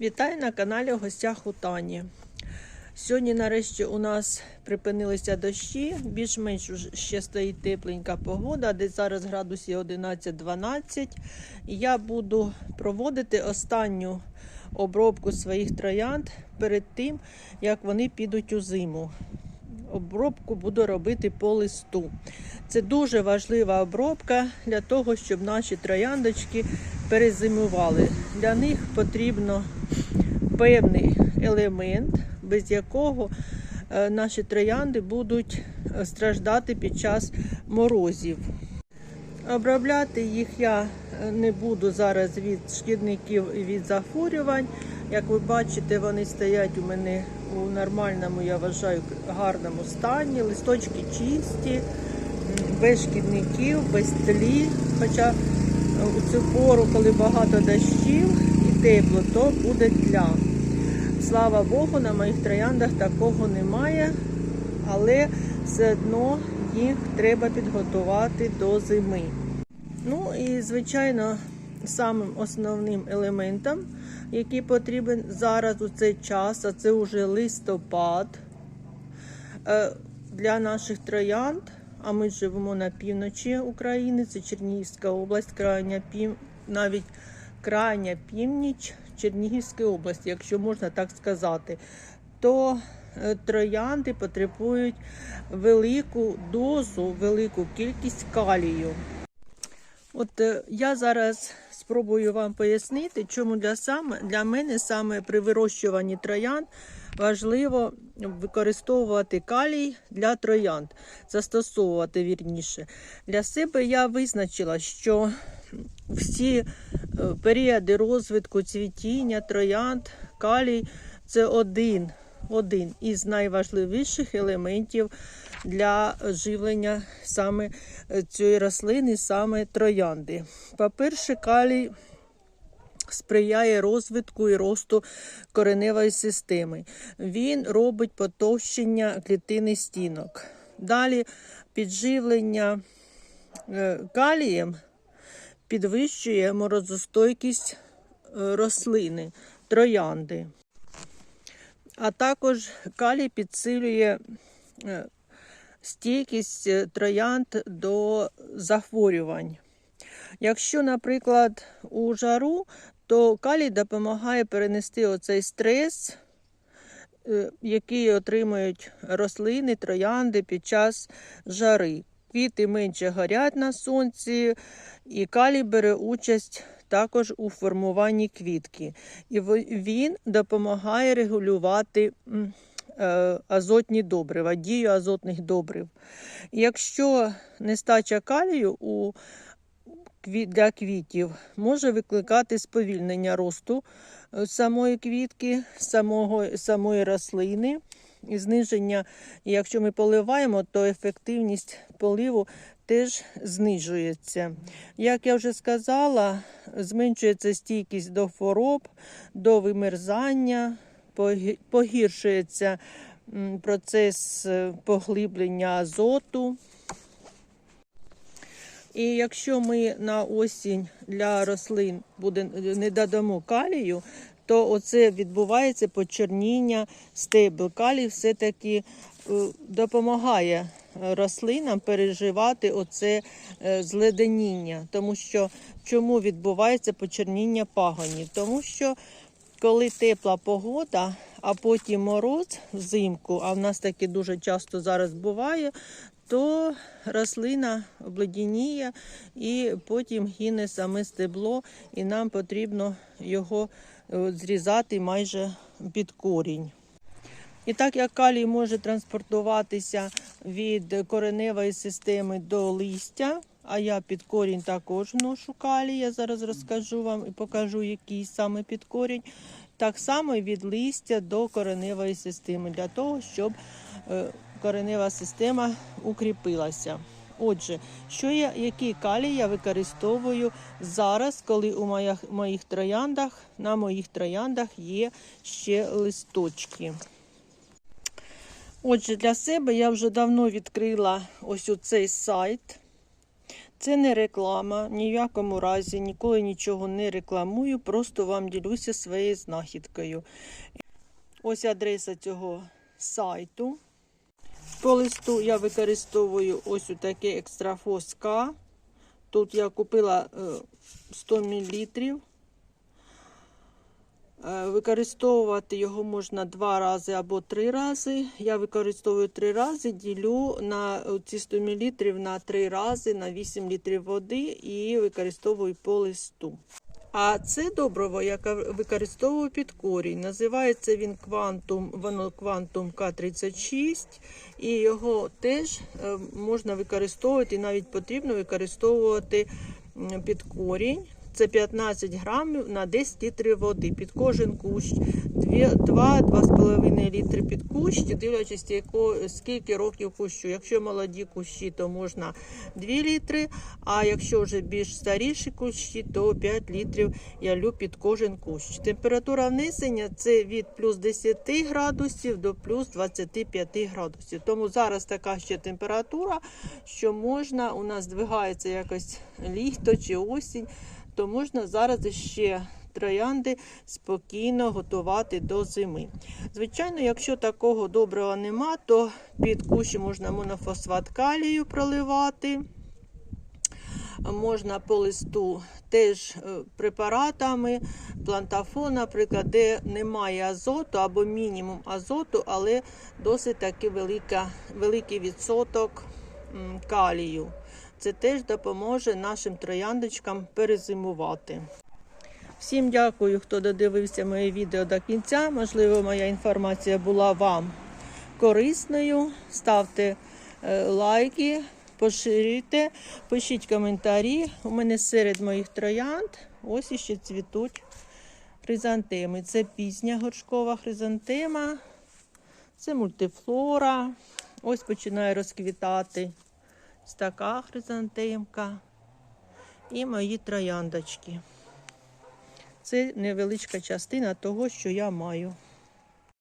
Вітаю на каналі гостях у Тані. Сьогодні, нарешті, у нас припинилися дощі, більш-менш ще стоїть тепленька погода, десь зараз градусів 11-12. Я буду проводити останню обробку своїх троянд перед тим, як вони підуть у зиму. Обробку буду робити по листу. Це дуже важлива обробка для того, щоб наші трояндочки перезимували. Для них потрібно певний елемент, без якого е, наші троянди будуть е, страждати під час морозів. Обробляти їх я е, не буду зараз від шкідників і від захворювань. Як ви бачите, вони стоять у мене у нормальному, я вважаю, гарному стані. Листочки чисті, без шкідників, без тлі. Хоча у цю пору, коли багато дощів і тепло, то буде тля. Слава Богу, на моїх трояндах такого немає, але все одно їх треба підготувати до зими. Ну і, звичайно, самим основним елементом, який потрібен зараз у цей час, а це вже листопад е, для наших троянд. А ми живемо на півночі України, це Чернігівська область, крайня пів... навіть крайня північ Чернігівської області, якщо можна так сказати, то е, троянди потребують велику дозу, велику кількість калію. От е, я зараз спробую вам пояснити, чому для, саме, для мене саме при вирощуванні троянд важливо використовувати калій для троянд, застосовувати вірніше. Для себе я визначила, що всі е, періоди розвитку цвітіння, троянд, калій це один, один із найважливіших елементів для живлення саме е, цієї рослини, саме троянди. По-перше, калій сприяє розвитку і росту кореневої системи. Він робить потовщення клітини стінок. Далі підживлення е, калієм підвищує морозостойкість е, рослини, троянди. А також калій підсилює е, стійкість троянд до захворювань. Якщо, наприклад, у жару, то калій допомагає перенести оцей стрес, е, який отримують рослини, троянди під час жари. Квіти менше горять на сонці, і калій бере участь також у формуванні квітки. І він допомагає регулювати е, азотні добрива, дію азотних добрив. Якщо нестача калію у для квітів може викликати сповільнення росту е, самої квітки, самого, самої рослини. І зниження, якщо ми поливаємо, то ефективність поливу теж знижується. Як я вже сказала, зменшується стійкість до хвороб, до вимерзання, погіршується процес е, поглиблення азоту. І якщо ми на осінь для рослин буде, не додамо калію, то оце відбувається почерніння стебел. Калій все-таки е, допомагає рослинам переживати оце е, зледеніння. Тому що чому відбувається почерніння пагонів? Тому що коли тепла погода, а потім мороз взимку, а в нас таке дуже часто зараз буває, то рослина обледеніє і потім гине саме стебло, і нам потрібно його е, зрізати майже під корінь. І так як калій може транспортуватися від кореневої системи до листя, а я під корінь також вношу калій, я зараз розкажу вам і покажу, який саме під корінь. Так само від листя до кореневої системи, для того, щоб е, коренева система укріпилася. Отже, що я, який калій я використовую зараз, коли у моїх, моїх трояндах, на моїх трояндах є ще листочки. Отже, для себе я вже давно відкрила ось цей сайт. Це не реклама, ні в якому разі, ніколи нічого не рекламую, просто вам ділюся своєю знахідкою. Ось адреса цього сайту. По листу я використовую ось такий екстрафос. Тут я купила е, 100 мл. Е, Використовувати його можна два рази або три рази. Я використовую три рази, ділю на ці 100 мл на три рази на 8 літрів води і використовую по листу. А це добриво, яке використовую під корінь. Називається він Quantum, воно Quantum K36, і його теж е, можна використовувати, навіть потрібно використовувати під корінь. Це 15 грамів на 10 літрів води. Під кожен кущ 2-2,5 літри під кущ, дивлячись, скільки років кущу. Якщо молоді кущі, то можна 2 літри, а якщо вже більш старіші кущі, то 5 літрів я лю під кожен кущ. Температура внесення це від плюс 10 градусів до плюс 25 градусів. Тому зараз така ще температура, що можна, у нас здвигається якось літо чи осінь то можна зараз ще троянди спокійно готувати до зими. Звичайно, якщо такого доброго нема, то під кущі можна монофосфат калію проливати. Можна по листу теж е, препаратами, плантафон, наприклад, де немає азоту або мінімум азоту, але досить таки велика, великий відсоток калію. Це теж допоможе нашим трояндочкам перезимувати. Всім дякую, хто додивився моє відео до кінця. Можливо, моя інформація була вам корисною. Ставте е, лайки, поширюйте, пишіть коментарі. У мене серед моїх троянд ось іще цвітуть хризантеми. Це пізня горшкова хризантема, це мультифлора. Ось починає розквітати. Ось така і мої трояндочки. Це невеличка частина того, що я маю.